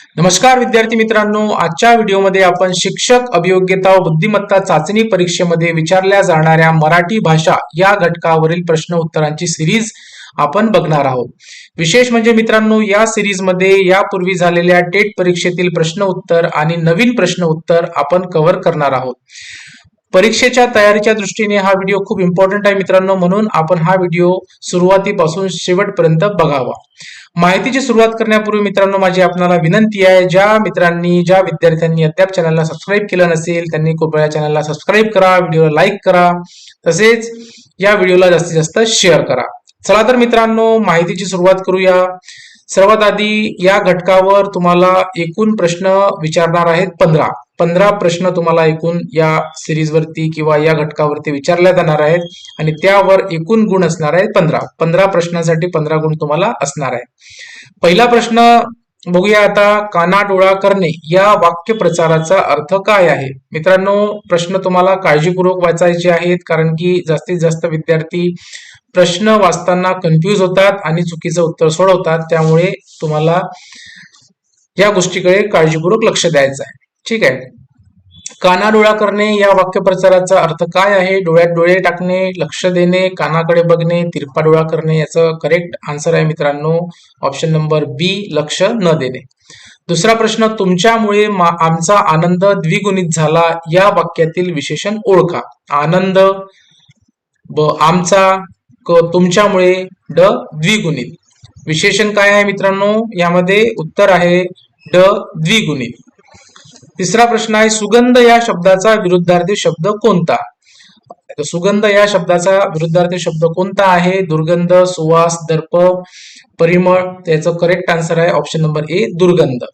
नमस्कार विद्यार्थी मित्रांनो आजच्या व्हिडिओमध्ये आपण शिक्षक अभियोग्यता व बुद्धिमत्ता चाचणी परीक्षेमध्ये विचारल्या जाणाऱ्या मराठी भाषा या घटकावरील प्रश्न उत्तरांची सिरीज आपण बघणार आहोत. विशेष म्हणजे मित्रांनो या सिरीजमध्ये यापूर्वी झालेल्या टेट परीक्षेतील प्रश्न उत्तर आणि नवीन प्रश्न उत्तर आपण कव्हर करणार आहोत. परीक्षेच्या तयारीच्या दृष्टीने हा व्हिडिओ खूप इम्पॉर्टंट आहे मित्रांनो. म्हणून आपण हा व्हिडिओ सुरुवातीपासून शेवटपर्यंत बघावा. माहितीची सुरुवात करण्यापूर्वी मित्रांनो माझी आपणाला विनंती आहे ज्या मित्रांनी ज्या विद्यार्थ्यांनी अद्याप चॅनलला सबस्क्राईब केलं नसेल त्यांनी कृपया चॅनलला सबस्क्राईब करा व्हिडिओला लाईक करा तसेच या व्हिडिओला जास्तीत जास्त शेअर करा. चला तर मित्रांनो माहितीची सुरुवात करूया. सर्वात आधी या घटकावर तुम्हाला एकूण प्रश्न विचारणार आहेत पंधरा. पंधरा प्रश्न तुम्हाला एकूण या सिरीजवरती किंवा या घटकावरती विचारल्या जाणार आहेत आणि त्यावर एकूण गुण असणार आहेत पंधरा. पंधरा प्रश्नांसाठी पंधरा गुण तुम्हाला असणार आहे पहिला प्रश्न बघूया आता काना डोळा करणे या वाक्य प्रचाराचा अर्थ काय आहे? मित्रांनो प्रश्न तुम्हाला काळजीपूर्वक वाचायचे आहेत कारण की जास्तीत जास्त विद्यार्थी प्रश्न वाचताना कन्फ्यूज होतात आणि चुकीचं उत्तर सोडवतात. त्यामुळे तुम्हाला या गोष्टीकडे काळजीपूर्वक लक्ष द्यायचं आहे. ठीक आहे. कानाडोळा करणे या वाक्यप्रचाराचा अर्थ काय आहे? डोळ्यात डोळे टाकणे लक्ष देणे कानाकडे बघणे तिरपा डोळा करणे याचं करेक्ट आन्सर आहे मित्रांनो. ऑप्शन नंबर बी लक्ष न देणे. दुसरा प्रश्न तुमच्यामुळे आमचा आनंद द्विगुणित झाला या वाक्यातील विशेषण ओळखा. आनंद ब आमचा क तुमच्यामुळे ड द्विगुणित. विशेषण काय आहे मित्रांनो? यामध्ये उत्तर आहे ड द्विगुणित. तिसरा प्रश्न आहे सुगंध या शब्दाचा विरुद्धार्थी शब्द कोणता? सुगंध या शब्दाचा विरुद्धार्थी शब्द कोणता आहे? दुर्गंध सुवास दर्प परिमळ त्याचं करेक्ट आन्सर आहे ऑप्शन नंबर ए दुर्गंध.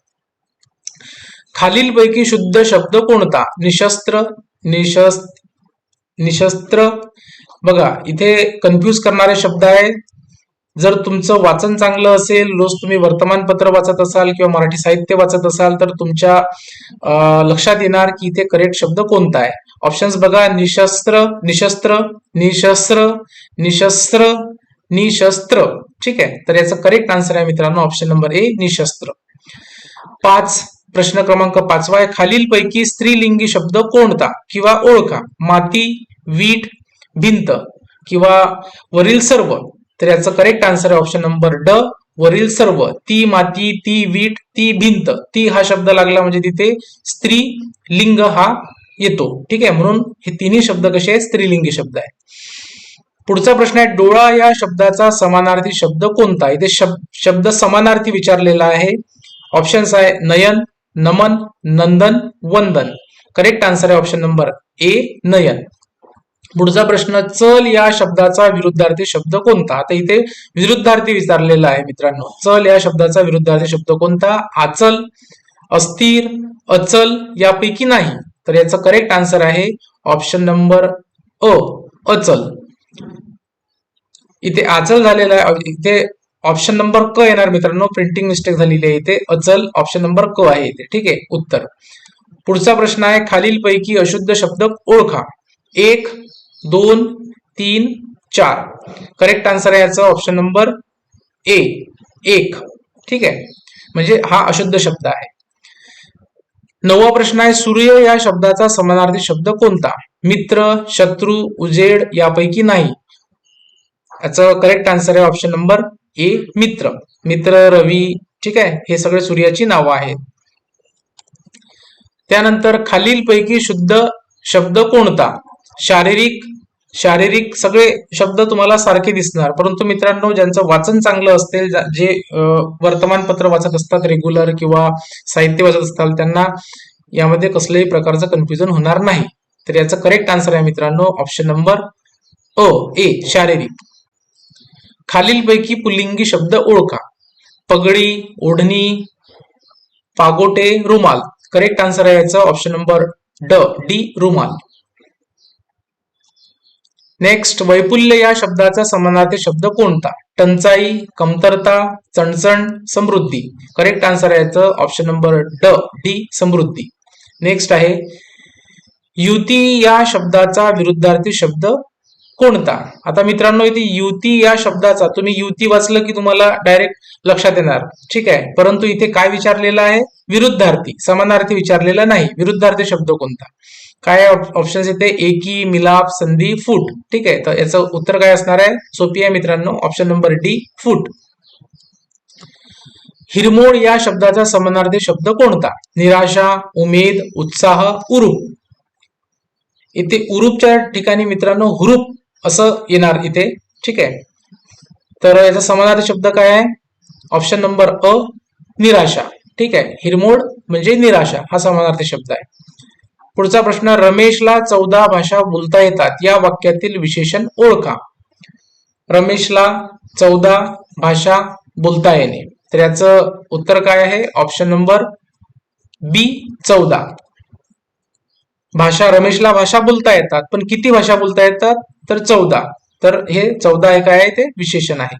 खालीलपैकी शुद्ध शब्द कोणता? निशस्त्र निशस्त्र निशस्त्र. बघा इथे कन्फ्यूज करणारे शब्द आहे जर तुमचं वाचन चांगलं असेल रोज तुम्ही वर्तमानपत्र वाचत असाल किंवा मराठी साहित्य वाचत असाल तर तुमच्या लक्षात येणार की इथे करेक्ट शब्द कोणता आहे. ऑप्शन्स बघा निशस्त्र निशस्त्र निशस्त्र निशस्त्र निशस्त्र. ठीक आहे? तर याचा करेक्ट आन्सर आहे मित्रांनो ऑप्शन नंबर ए निशस्त्र. पाच प्रश्न क्रमांक पाचवा आहे. खालीलपैकी स्त्रीलिंगी शब्द कोणता? किंवा ओळखा. माती वीट भिंत किंवा वरील सर्व. तर याचं करेक्ट आन्सर आहे ऑप्शन नंबर ड. वरील सर्व ती माती ती वीट ती भिंत ती हा शब्द लागला म्हणजे तिथे स्त्री लिंग हा येतो. ठीक आहे? म्हणून हे तिन्ही शब्द कसे आहेत? स्त्रीलिंगी शब्द आहे पुढचा प्रश्न आहे डोळा या शब्दाचा समानार्थी शब्द कोणता? इथे शब- शब्द समानार्थी विचारलेला आहे. ऑप्शन्स आहे नयन नमन नंदन वंदन. करेक्ट आन्सर आहे ऑप्शन नंबर ए नयन. पुढचा प्रश्न चल या शब्दाचा विरुद्धार्थी शब्द कोणता? आता इथे विरुद्धार्थी विचारलेला आहे मित्रांनो. चल या शब्दाचा विरुद्धार्थी शब्द कोणता? आचल अस्थिर अचल यापैकी नाही. तर याचं करेक्ट आन्सर आहे ऑप्शन नंबर अ अचल. इथे आचल झालेला आहे इथे ऑप्शन नंबर क येणार मित्रांनो. प्रिंटिंग मिस्टेक झालेली आहे इथे. अचल ऑप्शन नंबर क आहे इथे. ठीक आहे? उत्तर. पुढचा प्रश्न आहे खालीलपैकी अशुद्ध शब्द ओळखा. एक दोन तीन चार. करेक्ट आन्सर आहे याचा ऑप्शन नंबर ए एक. ठीक आहे? म्हणजे हा अशुद्ध शब्द आहे. नववा प्रश्न आहे सूर्य या शब्दाचा समानार्थी शब्द कोणता? मित्र शत्रू उजेड यापैकी नाही. याचं करेक्ट आन्सर आहे ऑप्शन नंबर ए मित्र. मित्र रवी ठीक आहे? हे सगळे सूर्याची नावं आहेत. त्यानंतर खालीलपैकी शुद्ध शब्द कोणता? शारीरिक शारीरिक सगळे शब्द तुम्हाला सारखे दिसणार. परंतु मित्रांनो ज्यांचं वाचन चांगलं असेल जे वर्तमानपत्र वाचत असतात रेग्युलर किंवा साहित्य वाचत असतात त्यांना यामध्ये कसल्याही प्रकारचं कन्फ्युजन होणार नाही. तर याचं करेक्ट आन्सर आहे मित्रांनो ऑप्शन नंबर अ ए शारीरिक. खालीलपैकी पुल्लिंगी शब्द ओळखा. पगडी ओढणी पागोटे रुमाल. करेक्ट आन्सर आहे याचं ऑप्शन नंबर ड डी रुमाल. नेक्स्ट वैपुल्य या शब्दाचा समानार्थी शब्द कोणता? टंचाई कमतरता चणचण समृद्धी. करेक्ट आन्सर आहे याचं ऑप्शन नंबर ड डी समृद्धी. नेक्स्ट आहे युती या शब्दाचा विरुद्धार्थी शब्द कोणता? आता मित्रांनो इथे युती या शब्दाचा तुम्ही युती वाचलं की तुम्हाला डायरेक्ट लक्षात येणार. ठीक आहे? परंतु इथे काय विचारलेलं आहे? विरुद्धार्थी समानार्थी विचारलेला नाही. विरुद्धार्थी शब्द कोणता? काय ऑप्शन्स येते एकी मिलाप संधी फूट. ठीक आहे? तर याचं उत्तर काय असणार आहे? सोपी आहे मित्रांनो. ऑप्शन नंबर डी फूट. हिरमोड या शब्दाचा समानार्थी शब्द कोणता? निराशा उमेद उत्साह उरूप. इथे उरूपच्या ठिकाणी मित्रांनो हुरूप असं येणार इथे. ठीक आहे? तर याचा समानार्थी शब्द काय आहे? ऑप्शन नंबर अ निराशा. ठीक आहे? हिरमोड म्हणजे निराशा. हा समानार्थी शब्द आहे. पुढचा प्रश्न रमेशला चौदा भाषा बोलता येतात. या वाक्यातील विशेषण ओळखा. रमेशला चौदा भाषा बोलता येणे. तर याचं उत्तर काय आहे? ऑप्शन नंबर बी चौदा. भाषा रमेशला भाषा बोलता येतात पण किती भाषा बोलता येतात? तर चौदा. तर हे चौदा हे काय आहे? ते विशेषण आहे.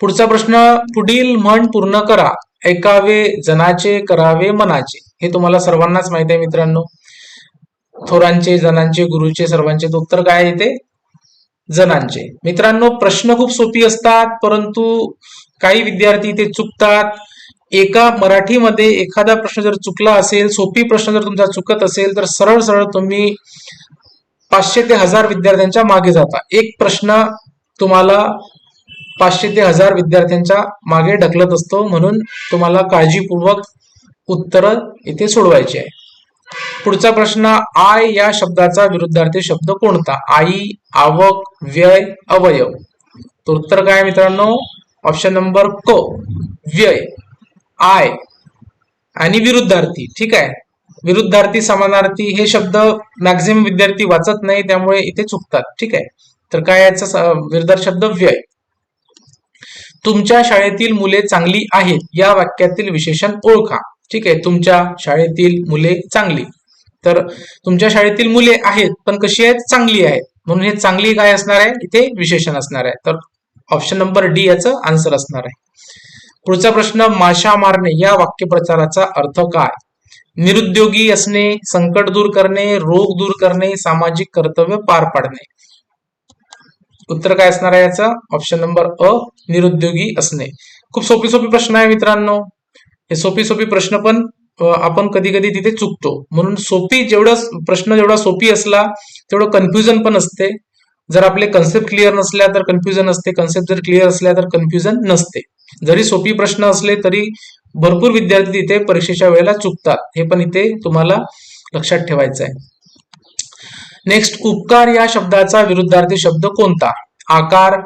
पुढचा प्रश्न पुढील म्हण पूर्ण करा. ऐकावे जनाचे करावे मनाचे. हे तुम्हाला सर्वांनाच माहिती आहे मित्रांनो. थोरांचे जनांचे गुरुचे सर्वांचे उत्तर काय येते जणांचे मित्रांनो प्रश्न खूप सोपी असतात परंतु काही विद्यार्थी ते चुकतात. एका मराठीमध्ये एखादा प्रश्न जर चुकला असेल सोपी प्रश्न जर तुमचा चुकत असेल तर सरळ सरळ तुम्ही पाचशे ते हजार विद्यार्थ्यांच्या मागे जाता. एक प्रश्न तुम्हाला पाचशे ते हजार विद्यार्थ्यांच्या मागे ढकलत असतो म्हणून तुम्हाला काळजीपूर्वक उत्तर इथे सोडवायचे आहे. पुढचा प्रश्न आय या शब्दाचा विरुद्धार्थी शब्द कोणता? आई आवक व्यय अवयव. तर उत्तर काय मित्रांनो? ऑप्शन नंबर क व्यय आय आणि विरुद्धार्थी. ठीक आहे? विरुद्धार्थी समानार्थी हे शब्द मॅक्झिमम विद्यार्थी वाचत नाही त्यामुळे इथे चुकतात. ठीक आहे? तर काय याचा विरुद्ध शब्द व्यय. तुमच्या शाळेतील मुले चांगली आहेत या वाक्यातील विशेषण ओळखा. ठीक आहे तुमच्या शाळेतील मुले चांगली. तर तुमच्या शाळेतील मुले आहेत पण कशी आहेत? चांगली आहेत. म्हणून हे चांगली काय असणार आहे? इथे विशेषण असणार आहे. तर ऑप्शन नंबर डी याचं आन्सर असणार आहे. पुढचा प्रश्न माशा मारणे या वाक्यप्रचाराचा अर्थ काय? निरुद्योगी असणे संकट दूर करणे रोग दूर करणे सामाजिक कर्तव्य पार पाडणे. उत्तर काय असणार आहे याचं? ऑप्शन नंबर अ निरुद्योगी असणे. खूप सोपी सोपी प्रश्न आहे मित्रांनो. हे सोपी सोपी प्रश्न पण आपण कधी कधी तिथे चुकतो. म्हणून सोपी जेवढं प्रश्न जेवढा सोपी असला तेवढं कन्फ्युजन पण असते. जर आपले कन्सेप्ट क्लिअर नसल्या तर कन्फ्युजन असते. कन्सेप्ट जर क्लिअर असल्या तर कन्फ्युजन नसते. जरी सोपी प्रश्न असले तरी भरपूर विद्यार्थी तिथे परीक्षेच्या वेळेला चुकतात. हे पण इथे तुम्हाला लक्षात ठेवायचं आहे. नेक्स्ट उपकार या शब्दाचा विरुद्धार्थी शब्द कोणता? आकार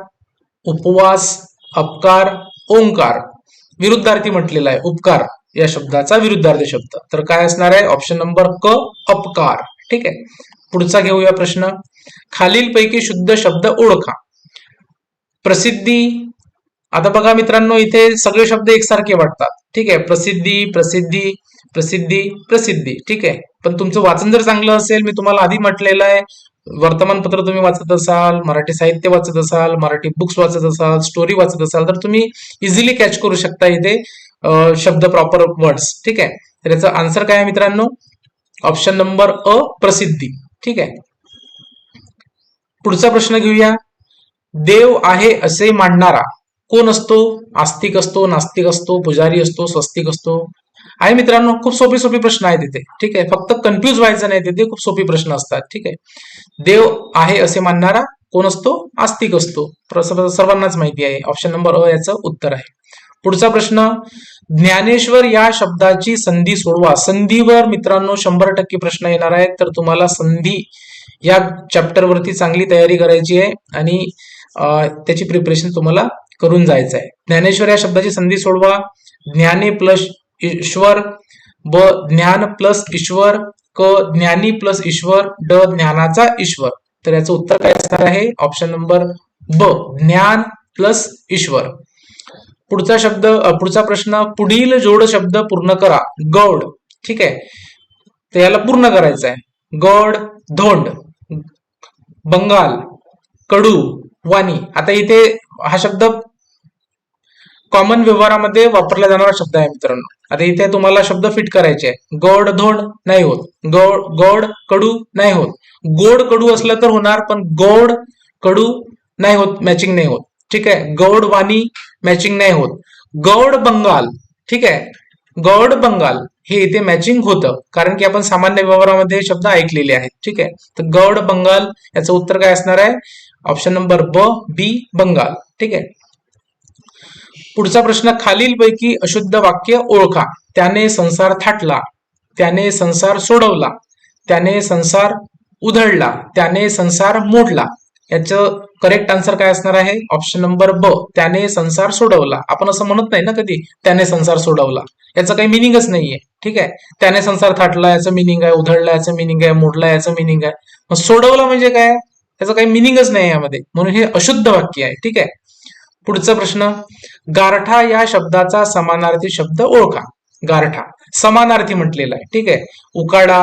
उपवास अपकार ओंकार. विरुद्धार्थी म्हटलेला आहे. उपकार या शब्दाचा विरुद्धार्थी शब्द. तर काय असणार आहे? ऑप्शन नंबर क अपकार. ठीक आहे? पुढचा घेऊया प्रश्न. खालीलपैकी शुद्ध शब्द ओळखा. प्रसिद्धी. आता बघा मित्रांनो इथे सगळे शब्द एकसारखे वाटतात. ठीक आहे? प्रसिद्धी प्रसिद्धी प्रसिद्धी प्रसिद्धी. ठीक आहे? पण तुमचं वाचन जर चांगलं असेल मी तुम्हाला आधी म्हटलेलं आहे वर्तमानपत्र तुम्ही वाचत असाल मराठी साहित्य वाचत असाल मराठी बुक्स वाचत असाल स्टोरी वाचत असाल तर तुम्ही इझिली कॅच करू शकता इथे शब्द प्रॉपर वर्ड्स ठीक आहे? तर याचा आन्सर काय आहे मित्रांनो? ऑप्शन नंबर अ प्रसिद्धी. ठीक आहे? पुढचा प्रश्न घेऊया. देव आहे असे मांडणारा कोण असतो? आस्तिक असतो नास्तिक असतो पुजारी असतो स्वस्तिक असतो. आहे मित्रांनो खूप सोपे सोपे प्रश्न आहेत तिथे ठीक आहे? फक्त कन्फ्युज व्हायचं नाही तिथे खूप सोपे प्रश्न असतात. ठीक आहे? देव आहे असे मानणारा कोण असतो? आस्तिक असतो. सर्वांनाच माहिती आहे. ऑप्शन नंबर अ याचं उत्तर आहे. पुढचा प्रश्न ज्ञानेश्वर या शब्दाची संधी सोडवा. संधीवर मित्रांनो शंभर टक्के प्रश्न येणार आहेत. तर तुम्हाला संधी या चॅप्टर वरती चांगली तयारी करायची आहे आणि त्याची प्रिपरेशन तुम्हाला करून जायचं आहे. ज्ञानेश्वर या शब्दाची संधी सोडवा. ज्ञाने प्लस ईश्वर ब ज्ञान प्लस ईश्वर क ज्ञानी प्लस ईश्वर ड ज्ञानाचा ईश्वर. तर याचं उत्तर काय असणार आहे? ऑप्शन नंबर ब ज्ञान प्लस ईश्वर. पुढचा शब्द पुढचा प्रश्न पुढील जोड शब्द पूर्ण करा. गौड. ठीक आहे? तर याला पूर्ण करायचं आहे. गौड धोंड बंगाल कडू वाणी. आता इथे हा शब्द कॉमन व्यवहारामध्ये वापरला जाणारा शब्द आहे मित्रांनो. आता इथे तुम्हाला शब्द फिट करायचे आहे. गोड धोड नाही होत. गोड गोड कडू नाही होत. गोड कडू असलं तर होणार पण गोड कडू नाही होत मॅचिंग नाही होत. ठीक आहे? गौड वाणी मॅचिंग नाही होत. गौड बंगाल. ठीक आहे? गौड बंगाल हे इथे मॅचिंग होतं कारण की आपण सामान्य व्यवहारामध्ये शब्द ऐकलेले आहेत. ठीक आहे? तर गौड बंगाल याचं उत्तर काय असणार आहे? ऑप्शन नंबर ब बी बंगाल. ठीक आहे? पुढचा प्रश्न खालीलपैकी अशुद्ध वाक्य ओळखा. त्याने संसार थाटला त्याने संसार सोडवला त्याने संसार उधळला त्याने संसार मोडला. याचं करेक्ट आन्सर काय असणार आहे? ऑप्शन नंबर ब त्याने संसार सोडवला. आपण असं म्हणत नाही ना कधी? त्याने संसार सोडवला. याचं काही मिनिंगच नाहीये. ठीक आहे? त्याने संसार थाटला याचं मिनिंग आहे. उधळला याचं मिनिंग आहे. मोडला याचं मिनिंग आहे. मग सोडवला म्हणजे काय? त्याचं काही मिनिंगच नाही यामध्ये. म्हणून हे अशुद्ध वाक्य आहे. ठीक आहे? पुढचा प्रश्न गारठा या शब्दाचा समानार्थी शब्द ओळखा. गारठा समानार्थी म्हटलेला आहे. ठीक आहे? उकाडा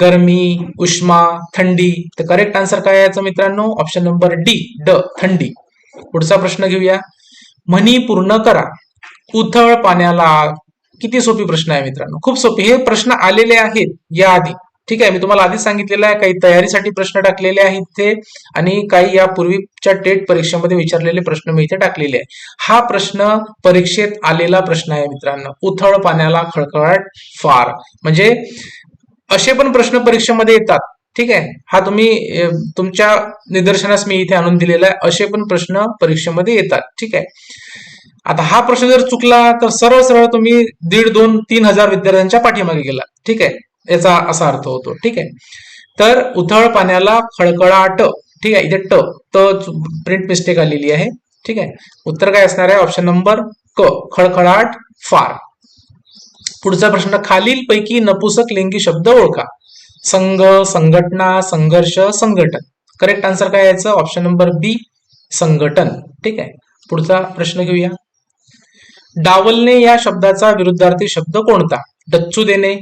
गरमी उष्मा थंडी तर करेक्ट आन्सर काय यायचं याचं मित्रांनो? ऑप्शन नंबर डी ड थंडी. पुढचा प्रश्न घेऊया. म्हणी पूर्ण करा. उथळ पाण्याला किती सोपी प्रश्न आहे मित्रांनो? खूप सोपी. हे प्रश्न आलेले आहेत या आधी ठीक आहे मी तुम्हाला आधीच सांगितलेलं आहे काही तयारीसाठी प्रश्न टाकलेले आहेत ते आणि काही या पूर्वीच्या टेट परीक्षेमध्ये विचारलेले प्रश्न मी इथे टाकलेले आहे. हा प्रश्न परीक्षेत आलेला प्रश्न आहे मित्रांनो. उथळ पाण्याला खळखळाट फार. म्हणजे असे पण प्रश्न परीक्षेमध्ये येतात. ठीक आहे? हा तुम्ही तुमच्या निदर्शनास मी इथे आणून दिलेला आहे. असे पण प्रश्न परीक्षेमध्ये येतात. ठीक आहे? आता हा प्रश्न जर चुकला तर सरळ सरळ तुम्ही दीड दोन तीन हजार विद्यार्थ्यांच्या पाठीमागे गेला. ठीक आहे? याचा असा अर्थ होतो. ठीक आहे? तर उथळ पाण्याला खळखळाट ठीक आहे? इथे ट त प्रिंट मिस्टेक आलेली आहे. ठीक आहे? उत्तर काय असणार आहे? ऑप्शन नंबर क खळखळाट फार. पुढचा प्रश्न खालील पैकी नपुसक लिंगी शब्द ओळखा. संघ संघटना संघर्ष संघटन. करेक्ट आन्सर काय याचं ऑप्शन नंबर बी संघटन. ठीक आहे? पुढचा प्रश्न घेऊया. डावलने या शब्दाचा विरुद्धार्थी शब्द कोणता? डच्चू देणे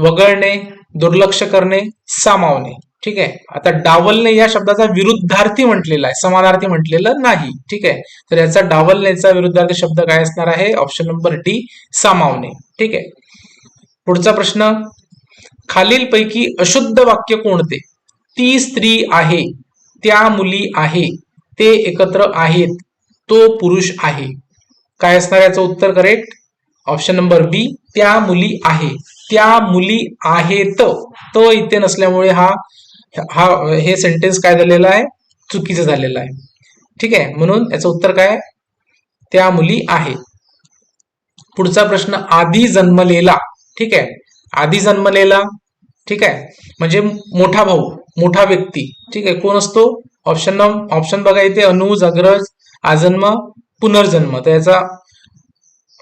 वगळणे दुर्लक्ष करणे सामावणे. ठीक आहे? आता डावलणे या शब्दाचा विरुद्धार्थी म्हटलेला आहे. समानार्थी म्हटलेलं नाही. ठीक आहे? तर याचा डावलनेचा विरुद्धार्थी शब्द काय असणार आहे? ऑप्शन नंबर डी सामावणे. ठीक आहे? पुढचा प्रश्न. खालीलपैकी अशुद्ध वाक्य कोणते? ती स्त्री आहे त्या मुली आहे ते एकत्र आहेत तो पुरुष आहे. काय असणार याचं उत्तर करेक्ट ऑप्शन नंबर बी त्या मुली आहे. त्या मुली आहेत. तो इथे नसल्यामुळे हा हा हे सेंटेन्स काय झालेलं आहे? चुकीचं झालेलं आहे. ठीक आहे? म्हणून याचं उत्तर काय? त्या मुली आहे पुढचा प्रश्न आधी जन्मलेला. ठीक आहे? आधी जन्मलेला. ठीक आहे? म्हणजे मोठा भाऊ मोठा व्यक्ती. ठीक आहे? कोण असतो? ऑप्शन ऑप्शन बघा इथे. अनुज अग्रज आजन्म पुनर्जन्म. तर याचा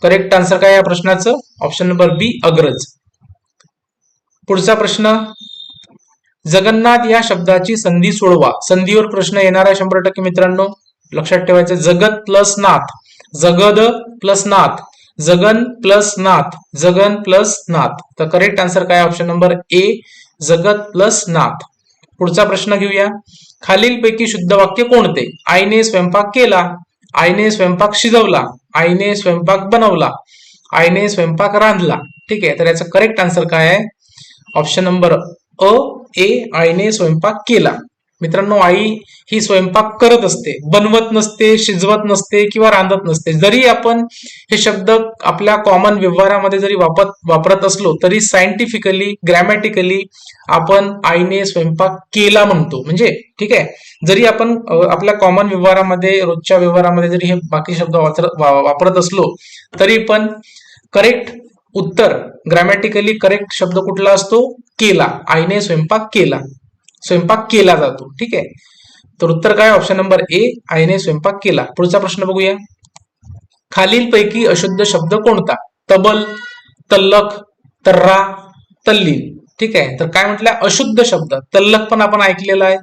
करेक्ट आन्सर काय या प्रश्नाचं? ऑप्शन नंबर बी अग्रज. पुढचा प्रश्न. जगन्नाथ या शब्दाची संधी सोडवा. संधीवर प्रश्न येणार आहे शंभर टक्के मित्रांनो लक्षात ठेवायचं जगत प्लस नाथ. जगद प्लस नाथ. जगन प्लस नाथ. जगन प्लस नाथ. तर करेक्ट आन्सर काय? ऑप्शन नंबर ए जगत प्लस नाथ. पुढचा प्रश्न घेऊया. खालीलपैकी शुद्ध वाक्य कोणते? आईने स्वयंपाक केला. आईने स्वयंपाक शिजवला. आईने स्वयंपाक बनवला. आईने स्वयंपाक रांधला. ठीक आहे? तर याचं करेक्ट आन्सर काय आहे? ऑप्शन नंबर अ ए आईने स्वयंपाक केला. मित्रांनो आई ही स्वयंपाक करत असते. बनवत नसते शिजवत नसते किंवा रांधत नसते. जरी आपण हे शब्द आपल्या कॉमन व्यवहारामध्ये जरी वापरत वापरत असलो तरी सायंटिफिकली ग्रॅमॅटिकली आपण आईने स्वयंपाक केला म्हणतो. म्हणजे ठीक आहे? जरी आपण आपल्या कॉमन व्यवहारामध्ये रोजच्या व्यवहारामध्ये जरी हे बाकी शब्द वापरत असलो तरी पण करेक्ट उत्तर. ग्रॅमॅटिकली करेक्ट शब्द कुठला असतो? केला. आईने स्वयंपाक केला. स्वयंपाक केला जातो. ठीक आहे? तर उत्तर काय? ऑप्शन नंबर ए आईने स्वयंपाक केला. पुढचा प्रश्न बघूया. खालीलपैकी अशुद्ध शब्द कोणता? तबल तल्लक तर्रा तल्लीन. ठीक आहे? तर काय म्हटलं? अशुद्ध शब्द. तल्लक पण आपण ऐकलेला आहे.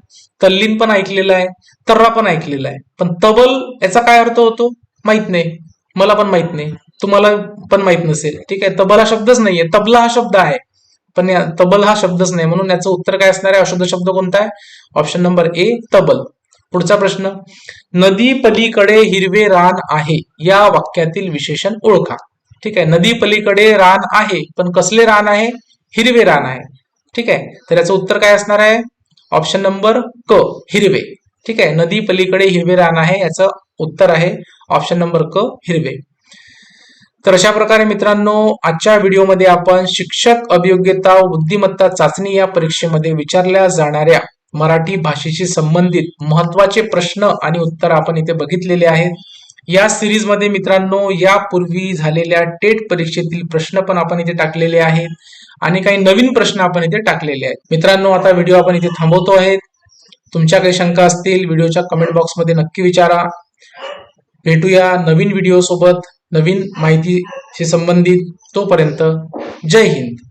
तल्लीन पण ऐकलेला आहे. तर्रा पण ऐकलेला आहे. पण तबल याचा काय अर्थ होतो? माहीत नाही. मला पण माहीत नाही. तुम्हाला पण माहीत नसेल. ठीक आहे? तबल हा शब्दच नाहीये. तबला हा शब्द आहे. पण तबल हा शब्दच नाही. म्हणून याचं उत्तर काय असणार आहे? अशुद्ध शब्द कोणता आहे? ऑप्शन नंबर ए तबल. पुढचा प्रश्न. नदी पलीकडे हिरवे रान आहे. या वाक्यातील विशेषण ओळखा. ठीक आहे? नदी पलीकडे रान आहे. पण कसले रान आहे? हिरवे रान आहे. ठीक आहे? तर याचं उत्तर काय असणार आहे? ऑप्शन नंबर क हिरवे. ठीक आहे? नदी पलीकडे हिरवे रान आहे. याचं उत्तर आहे. ऑप्शन नंबर क हिरवे. तर अशा प्रकारे मित्रांनो आजच्या व्हिडिओमध्ये आपण शिक्षक अभियोग्यता बुद्धिमत्ता चाचणी या परीक्षेमध्ये विचारल्या जाणाऱ्या मराठी भाषेशी संबंधित महत्त्वाचे प्रश्न आणि उत्तर आपण इथे बघितलेले आहेत. या सिरीजमध्ये मित्रांनो यापूर्वी झालेल्या टेट परीक्षेतील प्रश्न पण आपण इथे टाकलेले आहेत आणि काही नवीन प्रश्न आपण इथे टाकलेले आहेत. मित्रांनो आता व्हिडिओ आपण इथे थांबवतो आहे तुमच्या काही शंका असतील व्हिडिओच्या कमेंट बॉक्समध्ये नक्की विचारा. भेटूया नवीन व्हिडिओ सोबत नवीन माहितीशी संबंधित तोपर्यंत जय हिंद.